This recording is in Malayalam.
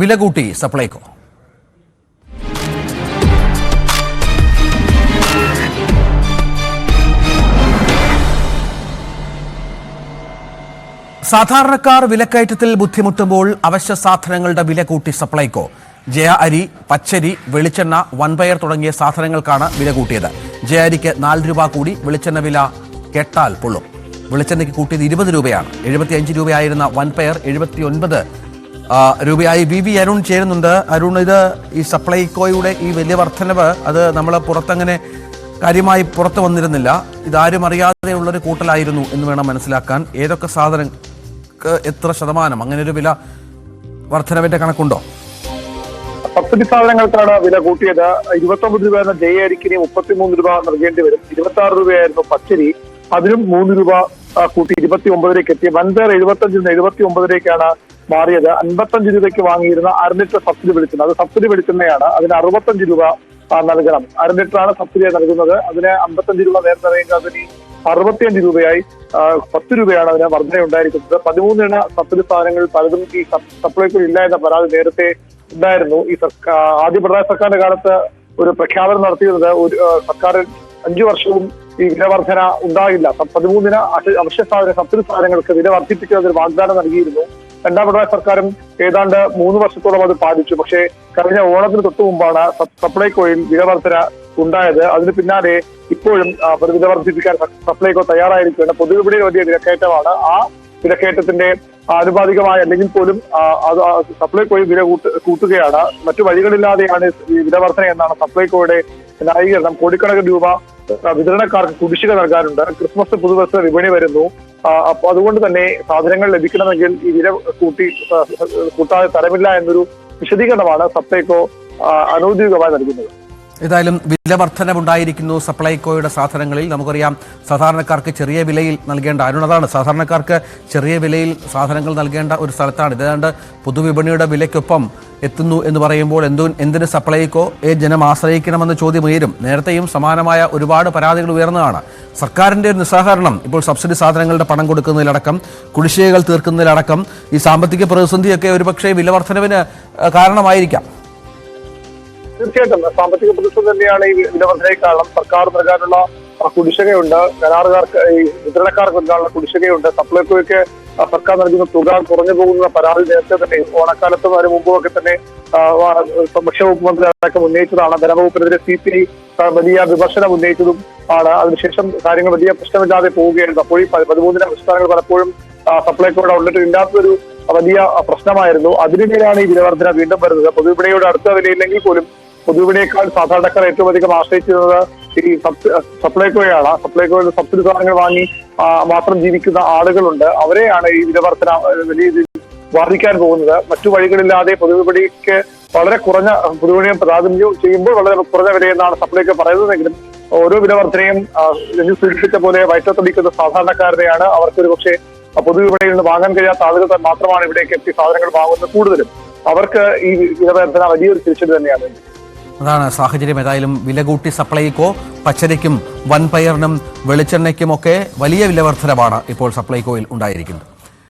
വില കൂട്ടി സപ്ലൈകോ. സാധാരണക്കാർ വിലക്കയറ്റത്തിൽ ബുദ്ധിമുട്ടുമ്പോൾ അവശ്യ സാധനങ്ങളുടെ വില കൂട്ടി സപ്ലൈകോ. ജയ അരി പച്ചരി വെളിച്ചെണ്ണ വൻപയർ തുടങ്ങിയ സാധനങ്ങൾക്കാണ് വില കൂട്ടിയത് ജയ അരിക്ക് നാല് രൂപ കൂടി വെളിച്ചെണ്ണ വില കെട്ടാൽ പൊള്ളും. വെളിച്ചെണ്ണയ്ക്ക് കൂട്ടിയത് ഇരുപത് രൂപയാണ്. എഴുപത്തിയഞ്ച് രൂപയായിരുന്ന വൻപയർ എഴുപത്തി ഒൻപത് രൂപയായി വി വി അരുൺ ചേരുന്നുണ്ട്. അരുൺ ഇത് ഈ സപ്ലൈകോയുടെ ഈ വലിയ വർധനവ് അത് നമ്മൾ പുറത്തങ്ങനെ കാര്യമായി പുറത്തു വന്നിരുന്നില്ല. ഇതാരും അറിയാതെയുള്ളൊരു കൂട്ടലായിരുന്നു എന്ന് വേണം മനസ്സിലാക്കാൻ. ഏതൊക്കെ സാധനം എത്ര ശതമാനം? അങ്ങനെ ഒരു വില വർധനവിന്റെ കണക്കുണ്ടോ? സബ്സിഡി സാധനങ്ങൾക്കാണ് വില കൂട്ടിയത്. ഇരുപത്തൊമ്പത് രൂപ ജയ അരിക്കിനി മുപ്പത്തിമൂന്ന് രൂപ നൽകേണ്ടി വരും. ഇരുപത്തി ആറ് രൂപയായിരുന്നു പച്ചരി. അതിനും മൂന്ന് രൂപ കൂട്ടി ഇരുപത്തി ഒമ്പതിലേക്ക് എത്തി. വൻപയർ എഴുപത്തഞ്ചിൽ നിന്ന് എഴുപത്തി ഒമ്പതിലേക്കാണ് മാറിയത് അൻപത്തഞ്ച് രൂപയ്ക്ക് വാങ്ങിയിരുന്ന അര സബ്സിഡി വെളിച്ചെണ്ണ അത് സബ്സിഡി വെളിച്ചെണ്ണയാണ് അതിന് അറുപത്തഞ്ച് രൂപ നൽകണം. അര സബ്സിഡി നൽകുന്നത്. അതിന് അമ്പത്തഞ്ച് രൂപ നേരത്തെ അറിയുക അതിന് അറുപത്തിയഞ്ച് രൂപയായി പത്ത് രൂപയാണ് അതിന് വർധന ഉണ്ടായിരിക്കുന്നത് പതിമൂന്നിന് സബ്സിഡി സാധനങ്ങൾ പലതും ഈ സപ്- ഇല്ല എന്ന പരാതി നേരത്തെ ഉണ്ടായിരുന്നു. ഈ സർക്കാർ ആദ്യ പിണറായി സർക്കാരിന്റെ കാലത്ത് ഒരു പ്രഖ്യാപനം നടത്തിയിരുന്നത് ഒരു സർക്കാർ അഞ്ചു വർഷവും ഈ വില വർധന ഉണ്ടാകില്ല പതിമൂന്നിന് അവശ്യ സാധന സബ്സിഡി സാധനങ്ങൾക്ക് വില വർദ്ധിപ്പിക്കുന്നതിന് വാഗ്ദാനം നൽകിയിരുന്നു. രണ്ടാം പിണറായി സർക്കാരും ഏതാണ്ട് മൂന്ന് വർഷത്തോളം അത് പാലിച്ചു. പക്ഷേ കഴിഞ്ഞ ഓണത്തിന് തൊട്ടു മുമ്പാണ് സപ്ലൈകോയിൽ വില വർധന ഉണ്ടായത്. അതിന് പിന്നാലെ ഇപ്പോഴും വില വർദ്ധിപ്പിക്കാൻ സപ്ലൈകോ തയ്യാറായിരിക്കുകയാണ്. പൊതുവിപണിയിൽ വലിയ വിലക്കയറ്റമാണ്. ആ വിലക്കയറ്റത്തിന്റെ ആനുപാതികമായ അല്ലെങ്കിൽ പോലും സപ്ലൈകോയിൽ വില കൂട്ട് കൂട്ടുകയാണ്. മറ്റു വഴികളില്ലാതെയാണ് ഈ വില വർധന എന്നാണ് സപ്ലൈകോയുടെ ന്യായീകരണം. കോടിക്കണക്കിന് രൂപ വിതരണക്കാർക്ക് കുടിശ്ശിക നൽകാനുണ്ട്. ക്രിസ്മസ് പുതുവർഷ വിപണി വരുന്നു. അപ്പൊ അതുകൊണ്ട് തന്നെ സാധനങ്ങൾ ലഭിക്കണമെങ്കിൽ ഈ വില കൂട്ടി കൂട്ടാതെ തരമില്ല എന്നൊരു വിശദീകരണമാണ് സപ്ലൈകോ അനൗദ്യോഗികമായി നൽകുന്നത്. ഏതായാലും വില വർധനവുണ്ടായിരിക്കുന്നു സപ്ലൈകോയുടെ സാധനങ്ങളിൽ. നമുക്കറിയാം സാധാരണക്കാർക്ക് ചെറിയ വിലയിൽ നൽകേണ്ട അരുണതാണ്. സാധാരണക്കാർക്ക് ചെറിയ വിലയിൽ സാധനങ്ങൾ നൽകേണ്ട ഒരു സ്ഥലത്താണ്. ഇതാണ്ട് പൊതുവിപണിയുടെ വിലയ്ക്കൊപ്പം എത്തുന്നു എന്ന് പറയുമ്പോൾ എന്തു എന്തിന് സപ്ലൈകോ ഏ ജനം ആശ്രയിക്കണമെന്ന ചോദ്യം ഉയരും. നേരത്തെയും സമാനമായ ഒരുപാട് പരാതികൾ ഉയർന്നതാണ്. സർക്കാരിന്റെ ഒരു നിസ്സഹകരണം. ഇപ്പോൾ സബ്സിഡി സാധനങ്ങളുടെ പണം കൊടുക്കുന്നതിലടക്കം കുടിശ്ശികകൾ തീർക്കുന്നതിലടക്കം ഈ സാമ്പത്തിക പ്രതിസന്ധിയൊക്കെ ഒരുപക്ഷേ വില വർധനവിന് കാരണമായിരിക്കാം. തീർച്ചയായിട്ടും. സാമ്പത്തിക പ്രതിസന്ധി തന്നെയാണ് ഈ വില വർധനയ്ക്ക് കാരണം. സർക്കാർ നൽകാനുള്ള കുടിശ്ശികയുണ്ട്. കരാറുകാർക്ക് ഈ വിതരണക്കാർക്ക് നൽകാനുള്ള കുടിശ്ശികയുണ്ട്. സപ്ലൈകോയ്ക്ക് സർക്കാർ നൽകുന്ന തുക കുറഞ്ഞു പോകുന്ന പരാതി നേരത്തെ തന്നെ ഓണക്കാലത്തും അതിന് മുമ്പും ഒക്കെ തന്നെ ഭക്ഷ്യവകുപ്പ് മന്ത്രി അടക്കം ഉന്നയിച്ചതാണ്. ധനവകുപ്പിനെതിരെ സി പി ഐ വലിയ വിമർശനം ഉന്നയിച്ചതും ആണ്. അതിനുശേഷം കാര്യങ്ങൾ വലിയ പ്രശ്നമില്ലാതെ പോവുകയായിരുന്നു അപ്പോൾ ഈ പ- പതിമൂന്നിന സംസ്ഥാനങ്ങൾ പലപ്പോഴും സപ്ലൈകോയുടെ ഔട്ട്ലെറ്റ് ഇല്ലാത്തൊരു വലിയ പ്രശ്നമായിരുന്നു. അതിനിടയിലാണ് ഈ വിലവർദ്ധന വീണ്ടും വരുന്നത്. പൊതുവിപണിയുടെ അടുത്ത വിലയില്ലെങ്കിൽ പോലും പൊതുവിപണിയേക്കാൾ സാധാരണക്കാർ ഏറ്റവും അധികം ആശ്രയിച്ചിരുന്നത് ഈ സപ്ലൈകോയാണ്. സപ്ലൈകോയിൽ സബ്സിഡി സാധനങ്ങൾ വാങ്ങി മാത്രം ജീവിക്കുന്ന ആളുകളുണ്ട്. അവരെയാണ് ഈ വിലവർത്തന വലിയ രീതിയിൽ ബാധിക്കാൻ പോകുന്നത്. മറ്റു വഴികളില്ലാതെ പൊതുവിപണിക്ക് വളരെ കുറഞ്ഞ പൊതുവിപണിയും പ്രാതിനിധ്യം ചെയ്യുമ്പോൾ വളരെ കുറഞ്ഞ വിലയെന്നാണ് സപ്ലൈകോ പറയുന്നതെങ്കിലും ഓരോ വിലവർദ്ധനയും സൂചിപ്പിച്ച പോലെ വയറ്റത്തടിക്കുന്ന സാധാരണക്കാരനെയാണ് അവർക്ക് പക്ഷേ പൊതുവിപണിയിൽ നിന്ന് വാങ്ങാൻ കഴിയാത്ത ആളുകൾ മാത്രമാണ് ഇവിടേക്ക് എത്തി സാധനങ്ങൾ വാങ്ങുന്നത് കൂടുതലും. അവർക്ക് ഈ വിലവർദ്ധന വലിയൊരു തിരിച്ചടി തന്നെയാണ്. അതാണ് സാഹചര്യം. ഏതായാലും വില കൂട്ടി സപ്ലൈകോ പച്ചരിക്കും വൻപയറിനും വെളിച്ചെണ്ണയ്ക്കുമൊക്കെ വലിയ വില വർധനമാണ് ഇപ്പോൾ സപ്ലൈകോയിൽ ഉണ്ടായിരിക്കുന്നത്.